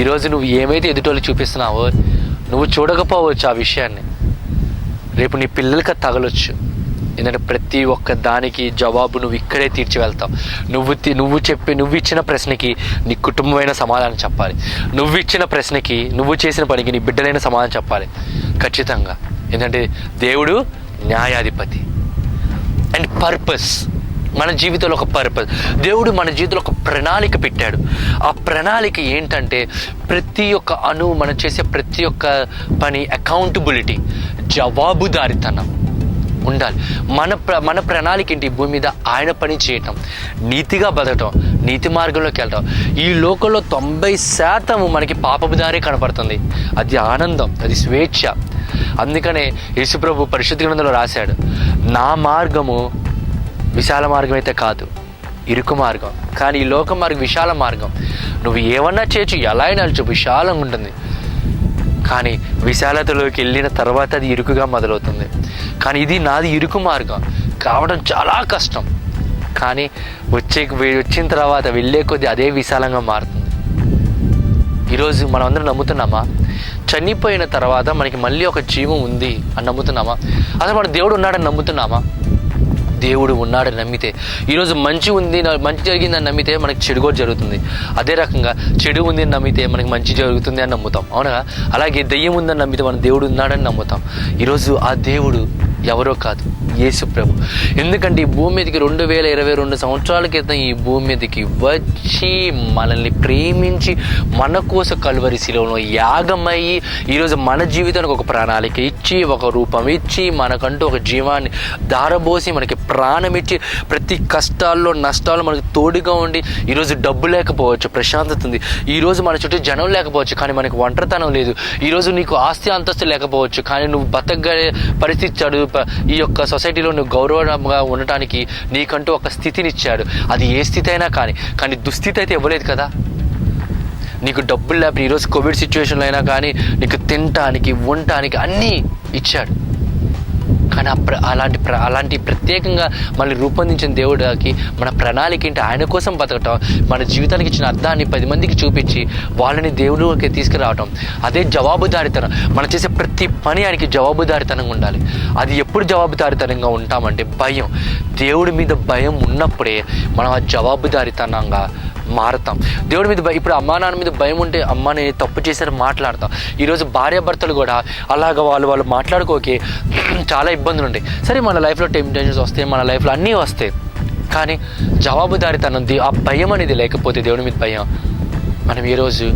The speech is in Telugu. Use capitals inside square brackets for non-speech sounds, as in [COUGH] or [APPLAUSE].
ఈరోజు నువ్వు ఏమైతే ఎదుటోళ్ళు చూపిస్తున్నావో నువ్వు చూడకపోవచ్చు ఆ విషయాన్ని. రేపు నీ పిల్లలకి తగలొచ్చు. ఎందుకంటే ప్రతి ఒక్క దానికి జవాబు నువ్వు ఇక్కడే తీర్చి వెళ్తావు. నువ్వు తి- నువ్వు చెప్పి నువ్వు ఇచ్చిన ప్రశ్నకి నీ కుటుంబమైన సమాధానం చెప్పాలి. నువ్వు ఇచ్చిన ప్రశ్నకి నువ్వు చేసిన పనికి నీ బిడ్డలైన సమాధానం చెప్పాలి. ఖచ్చితంగా. ఎందుకంటే దేవుడు న్యాయాధిపతి. And purpose. మన జీవితంలో ఒక పర్పస్. దేవుడు మన జీవితంలో ఒక ప్రణాళిక పెట్టాడు. ఆ ప్రణాళిక ఏంటంటే ప్రతి ఒక్క అణువు మనం చేసే ప్రతి ఒక్క పని అకౌంటబిలిటీ జవాబుదారితనం ఉండాలి. మన ప్ర మన ప్రణాళిక ఏంటి? భూమి మీద ఆయన పని చేయటం నీతిగా బతకటం నీతి మార్గంలోకి వెళ్ళటం. ఈ లోకంలో తొంభై శాతం మనకి పాపపు దారే కనపడుతుంది. అది ఆనందం అది స్వేచ్ఛ. అందుకనే యేసుప్రభు పరిశుద్ధ గ్రంథంలో రాశాడు నా మార్గము విశాల మార్గం అయితే కాదు ఇరుకు మార్గం. కానీ ఈ లోక మార్గం విశాల మార్గం. నువ్వు ఏమన్నా చేయొచ్చు ఎలా అయినా వెళ్ళచ్చు విశాలంగా ఉంటుంది. కానీ విశాలతలోకి వెళ్ళిన తర్వాత అది ఇరుకుగా మొదలవుతుంది. కానీ ఇది నాది ఇరుకు మార్గం. కావడం చాలా కష్టం. కానీ వచ్చే వచ్చిన తర్వాత వెళ్ళే కొద్దీ అదే విశాలంగా మారుతుంది. ఈరోజు మనం అందరం నమ్ముతున్నామా? చనిపోయిన తర్వాత మనకి మళ్ళీ ఒక జీవం ఉంది అని నమ్ముతున్నామా? అసలు మన దేవుడు ఉన్నాడని నమ్ముతున్నామా? దేవుడు ఉన్నాడని నమ్మితే ఈరోజు మంచి ఉంది మంచి జరిగిందని నమ్మితే మనకి చెడు కూడా జరుగుతుంది. అదే రకంగా చెడు ఉంది అని నమ్మితే మనకి మంచి జరుగుతుంది అని నమ్ముతాం. అవునా? అలాగే దెయ్యం ఉందని నమ్మితే మన దేవుడు ఉన్నాడని నమ్ముతాం. ఈరోజు ఆ దేవుడు ఎవరో కాదు. యేసు ప్రభు ఎందుకంటే ఈ భూమి మీదకి రెండు వేల ఇరవై రెండు సంవత్సరాల క్రితం ఈ భూమి మీదకి వచ్చి మనల్ని ప్రేమించి మన కోసం కలువరి శిలువలో యాగమయ్యి ఈరోజు మన జీవితానికి ఒక ప్రణాళిక ఇచ్చి ఒక రూపం ఇచ్చి మనకంటూ ఒక జీవాన్ని దారబోసి మనకి ప్రాణం ఇచ్చి ప్రతి కష్టాల్లో నష్టాల్లో మనకు తోడుగా ఉండి ఈరోజు డబ్బు లేకపోవచ్చు ప్రశాంతత ఉంది. ఈరోజు మన చుట్టూ జనం లేకపోవచ్చు కానీ మనకు ఒంటరితనం లేదు. ఈరోజు నీకు ఆస్తి అంతస్తు లేకపోవచ్చు కానీ నువ్వు బతకగలిగే పరిస్థితి చదువు ఈ యొక్క సొసైటీ సొసైటీలో నువ్వు గౌరవంగా ఉండటానికి నీకంటూ ఒక స్థితిని ఇచ్చాడు అది ఏ స్థితి అయినా కానీ కానీ దుస్థితి అయితే ఇవ్వలేదు కదా. నీకు డబ్బులు లేకపోతే ఈరోజు కోవిడ్ సిచ్యువేషన్లో అయినా కానీ నీకు తినటానికి ఉండటానికి అన్నీ ఇచ్చాడు. కానీ ఆ అలాంటి ప్ర అలాంటి ప్రత్యేకంగా మళ్ళీ రూపొందించిన దేవుడికి మన ప్రణాళిక ఏంటి? ఆయన కోసం బతకటం మన జీవితానికి ఇచ్చిన అర్థాన్ని పది మందికి చూపించి వాళ్ళని దేవుడికి తీసుకురావటం. అదే జవాబుదారితనం. మనం చేసే ప్రతి పని ఆయనకి జవాబుదారితనంగా ఉండాలి. అది ఎప్పుడు జవాబుదారితనంగా ఉంటామంటే భయం. దేవుడి మీద భయం ఉన్నప్పుడే మనం ఆ జవాబుదారితనంగా మారుతాం. దేవుడి మీద ఇప్పుడు అమ్మా నాన్న మీద భయం ఉంటే అమ్మ నేను తప్పు చేశారు మాట్లాడతాం. ఈరోజు భార్యాభర్తలు కూడా అలాగ వాళ్ళు వాళ్ళు మాట్లాడుకోకే [CLEARS THROAT] చాలా ఇబ్బందులు ఉంటాయి సరే మన లైఫ్లో టెంప్టేషన్స్ వస్తాయి మన లైఫ్లో అన్నీ వస్తాయి. కానీ జవాబుదారితనం ఆ భయం అనేది లేకపోతే దేవుడి మీద భయం. మనం ఈరోజు